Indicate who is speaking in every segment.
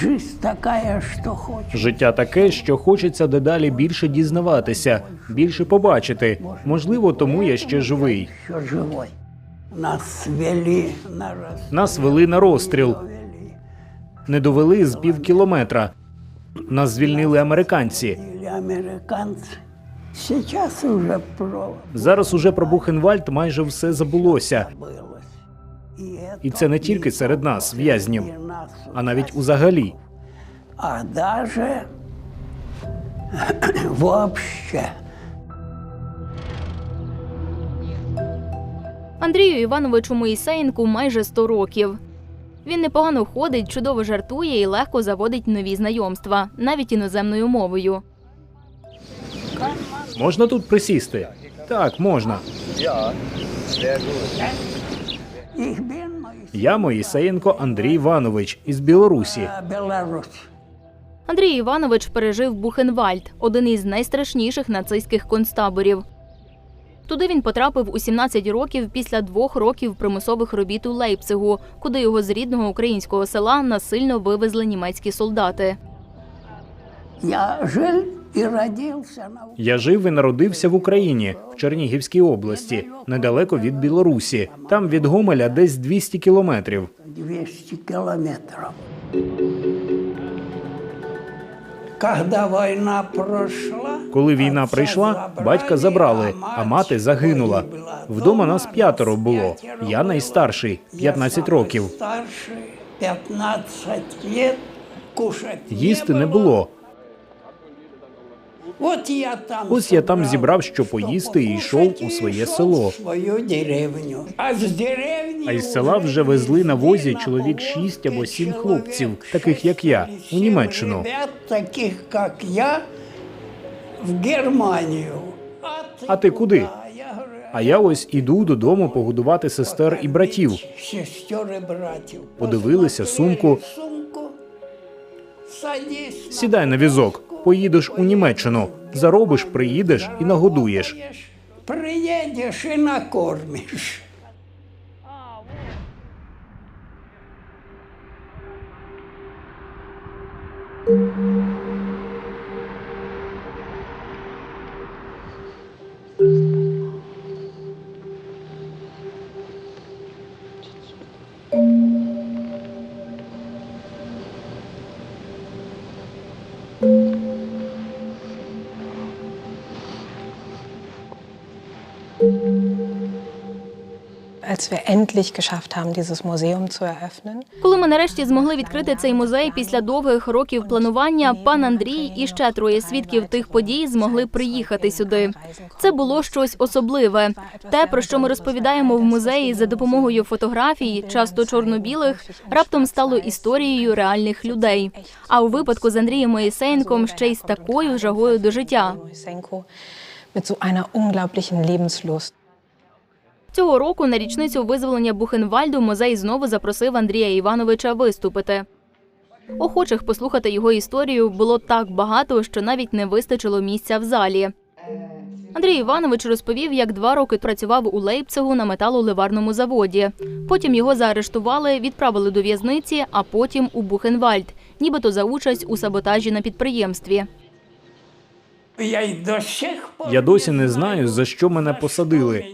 Speaker 1: Жизнь такая, что хочешь.
Speaker 2: Життя таке, що хочеться дедалі більше дізнаватися, більше побачити. Можливо, тому я ще живий.
Speaker 1: Еще живой. Нас свели на раз.
Speaker 2: Нас вели на розстріл, не довели з пів кілометра. Нас звільнили американці.
Speaker 1: Уже про
Speaker 2: Зараз уже про Бухенвальд майже все забулося. І це не тільки серед нас, в'язнів, а навіть узагалі.
Speaker 1: а даже вообще.
Speaker 3: Андрію Івановичу Моїсеєнку майже 100 років. Він непогано ходить, чудово жартує і легко заводить нові знайомства, навіть іноземною мовою.
Speaker 2: Можна тут присісти? Так, можна. Я Моїсеєнко Андрій Іванович із Білорусі.
Speaker 3: Андрій Іванович пережив Бухенвальд, один із найстрашніших нацистських концтаборів. Туди він потрапив у 17 років після двох років примусових робіт у Лейпцигу, куди його з рідного українського села насильно вивезли німецькі солдати.
Speaker 1: Я жил и родился на
Speaker 2: Я жив і народився в Україні, в Чернігівській області, недалеко від Білорусі. Там від Гомеля десь 200 кілометрів.
Speaker 1: 200 километров. Когда война прошла,
Speaker 2: Коли війна прийшла, батька забрали, а мати загинула. Вдома нас п'ятеро було. Я найстарший,
Speaker 1: Я
Speaker 2: 15 років.
Speaker 1: Старший, 15 лет, кушать
Speaker 2: Їсти не було.
Speaker 1: От я там
Speaker 2: Ось я там зібрав, що поїсти, і йшов у своє село.
Speaker 1: свою деревню. А з деревні
Speaker 2: А із села вже везли на возі чоловік шість або сім хлопців, таких як я, у Німеччину.
Speaker 1: Таких як я, в Германію.
Speaker 2: А ти куди? А я ось іду додому погодувати сестер і братів.
Speaker 1: Братів.
Speaker 2: Подивилися сумку. Сідай на візок, поїдеш у Німеччину. Заробиш, приїдеш і нагодуєш.
Speaker 1: Приїдеш і накормиш.
Speaker 4: Als wir endlich geschafft haben, dieses Museum zu eröffnen,
Speaker 3: Коли ми нарешті змогли відкрити цей музей після довгих років планування, пан Андрій і ще троє свідків тих подій змогли приїхати сюди. Це було щось особливе. Те, про що ми розповідаємо в музеї за допомогою фотографій, часто чорно-білих, раптом стало історією реальних людей. А у випадку з Андрієм Моїсеєнком ще й з такою жагою до життя.
Speaker 4: Mit so einer unglaublichen Lebenslust.
Speaker 3: Цього року на річницю визволення Бухенвальду музей знову запросив Андрія Івановича виступити. Охочих послухати його історію було так багато, що навіть не вистачило місця в залі. Андрій Іванович розповів, як два роки працював у Лейпцигу на металоливарному заводі. Потім його заарештували, відправили до в'язниці, а потім у Бухенвальд, нібито за участь у саботажі на підприємстві.
Speaker 1: Я й до сих пор
Speaker 2: Я досі не знаю, за що мене посадили.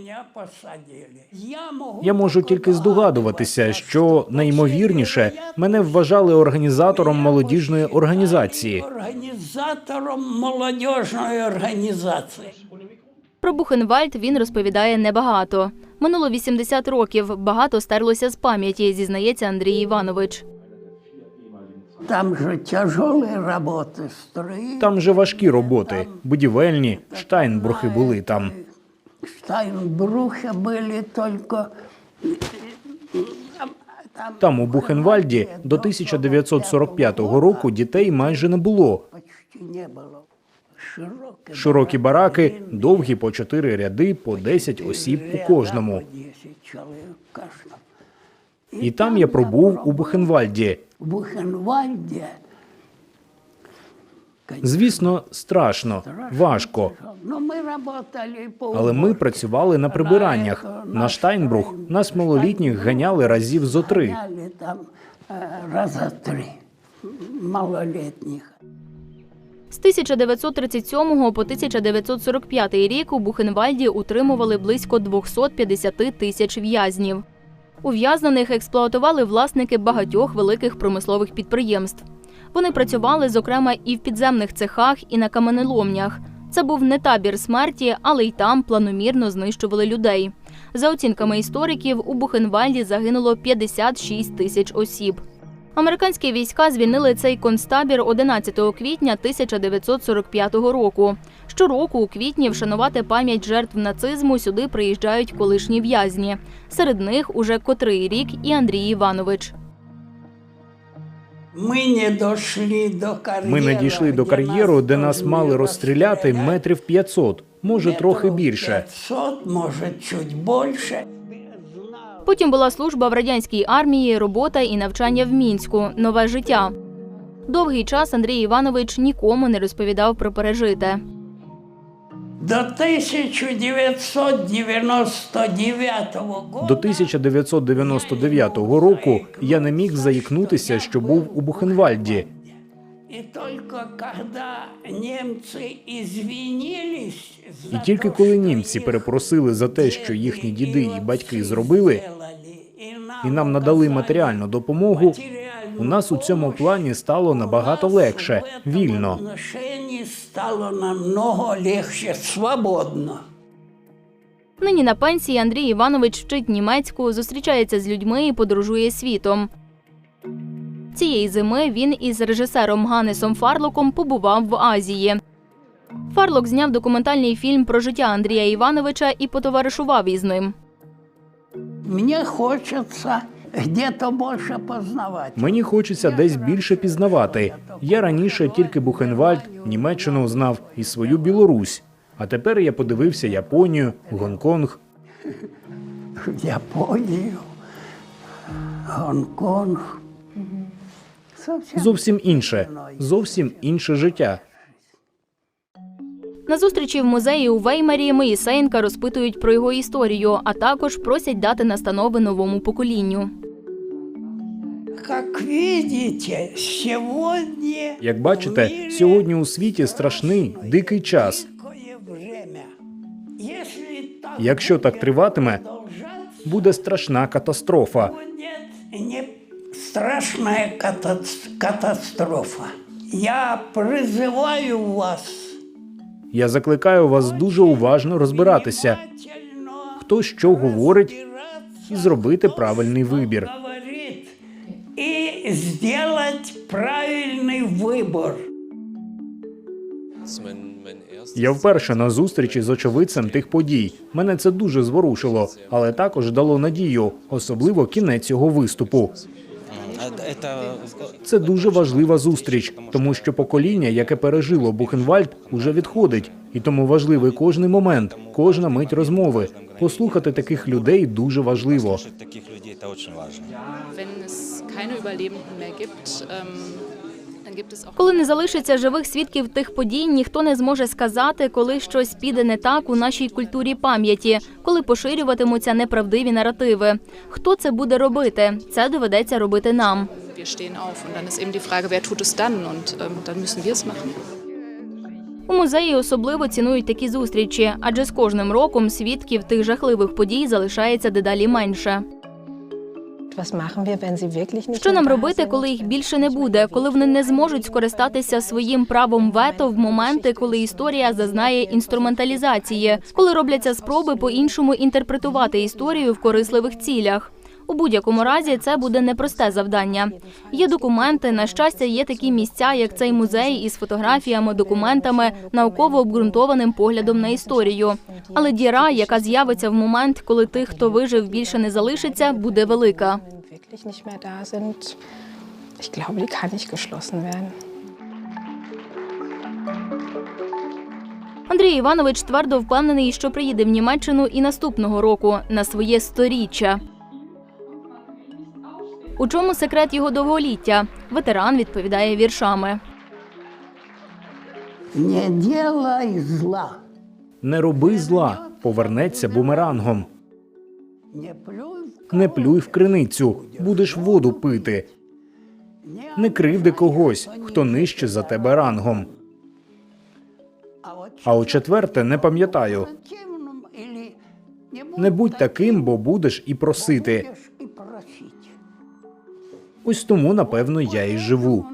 Speaker 1: Я, можу
Speaker 2: Я можу тільки здогадуватися, що найімовірніше мене вважали організатором молодіжної організації.
Speaker 1: Організатором молодіжної організації.
Speaker 3: Про Бухенвальд він розповідає небагато. Минуло 80 років, багато стерлося з пам'яті, зізнається Андрій Іванович.
Speaker 1: Там же тяжелі роботи, строї.
Speaker 2: Там же важкі роботи, будівельні, штайнбрухи були там.
Speaker 1: Штайнбрухи були тільки...
Speaker 2: Там у Бухенвальді до 1945 року дітей майже не було.
Speaker 1: Широкі
Speaker 2: бараки, довгі по чотири ряди, по 10 осіб у кожному.
Speaker 1: по 10 чоловік в кожному.
Speaker 2: І там я пробув у Бухенвальді.
Speaker 1: Бухенвальді
Speaker 2: Звісно, страшно, важко.
Speaker 1: Ну, ми работали по
Speaker 2: Але ми працювали на прибираннях. На Штайнбрух нас малолітніх ганяли разів зо три.
Speaker 1: Там е, раза три. малолетних.
Speaker 3: З 1937 по 1945 рік у Бухенвальді утримували близько 250 тисяч в'язнів. Ув'язнених експлуатували власники багатьох великих промислових підприємств. Вони працювали, зокрема, і в підземних цехах, і на каменеломнях. Це був не табір смерті, але й там планомірно знищували людей. За оцінками істориків, у Бухенвальді загинуло 56 тисяч осіб. Американські війська звільнили цей концтабір 11 квітня 1945 року. Щороку у квітні вшанувати пам'ять жертв нацизму сюди приїжджають колишні в'язні. Серед них уже котрий рік і Андрій Іванович.
Speaker 1: Ми не дійшли до кар'єру.
Speaker 2: Ми не дійшли до кар'єру, де нас мали розстріляти метрів 500, може трохи більше.
Speaker 1: 500, може, чуть більше.
Speaker 3: Потім була служба в радянській армії, робота і навчання в мінську, нове життя. Довгий час Андрій Іванович нікому не розповідав про пережите.
Speaker 1: До 1999 року
Speaker 2: До 1999 року я не міг заїкнутися, що був у Бухенвальді.
Speaker 1: І тільки коли німці извинились,
Speaker 2: І тільки коли німці перепросили за те, що їхні діди і батьки зробили, і нам надали матеріальну допомогу, у нас у цьому плані стало набагато легше, вільно.
Speaker 1: Стало намного легше, свободно.
Speaker 3: Нині на пенсії Андрій Іванович вчить німецьку, зустрічається з людьми і подорожує світом. Цієї зими він із режисером Ганнесом Фарлоком побував в Азії. Фарлок зняв документальний фільм про життя Андрія Івановича і потоваришував із ним.
Speaker 1: Мені хочеться где-то більше познавати.
Speaker 2: Мені хочеться десь більше пізнавати. Я раніше тільки Бухенвальд, Німеччину знав і свою Білорусь. А тепер я подивився Японію, Гонконг.
Speaker 1: Японію, Гонконг. Зовсім
Speaker 2: інше, зовсім інше життя.
Speaker 3: На зустрічі в музеї у Веймарі Моїсеєнка розпитують про його історію, а також просять дати настанови новому поколінню.
Speaker 1: Як видите, сьогодні
Speaker 2: Як бачите, сьогодні у світі страшний дикий час.
Speaker 1: Якщо так
Speaker 2: Якщо так триватиме, буде страшна катастрофа
Speaker 1: будет не страшная ката- катастрофа. Я призываю вас
Speaker 2: Я закликаю вас дуже уважно розбиратися,
Speaker 1: внимательно
Speaker 2: хто що говорить,
Speaker 1: разбираться,
Speaker 2: і зробити правильний вибір.
Speaker 1: говорит, и сделать правильный выбор.
Speaker 2: Я вперше на зустрічі з очевидцем тих подій. Мене це дуже зворушило, але також дало надію, особливо кінець цього виступу. Це дуже важлива зустріч, тому що покоління, яке пережило Бухенвальд, уже відходить, і тому важливий кожний момент, кожна мить розмови. Послухати таких людей дуже важливо.
Speaker 3: Коли не залишиться живих свідків тих подій, ніхто не зможе сказати, коли щось піде не так у нашій культурі пам'яті, коли поширюватимуться неправдиві наративи. Хто це буде робити? Це доведеться робити нам.
Speaker 5: ähm.
Speaker 3: У музеї особливо цінують такі зустрічі, адже з кожним роком свідків тих жахливих подій залишається дедалі менше. Що нам робити, коли їх більше не буде, коли вони не зможуть скористатися своїм правом вето в моменти, коли історія зазнає інструменталізації, коли робляться спроби по-іншому інтерпретувати історію в корисливих цілях? У будь-якому разі це буде непросте завдання. Є документи. На щастя, є такі місця, як цей музей із фотографіями, документами, науково обґрунтованим поглядом на історію. Але діра, яка з'явиться в момент, коли тих, хто вижив, більше не залишиться, буде велика. Андрій Іванович твердо впевнений, що приїде в Німеччину і наступного року на своє сторіччя. У чому секрет його довголіття? Ветеран відповідає віршами.
Speaker 1: Не делай зла,
Speaker 2: Не роби зла, повернеться бумерангом.
Speaker 1: не плюй в
Speaker 2: Не плюй в криницю, будеш воду пити. Не кривди когось, хто нижче за тебе рангом. А у четверте, не пам'ятаю. Не будь таким, бо будеш і просити. Ось тому, напевно,
Speaker 1: я і живу.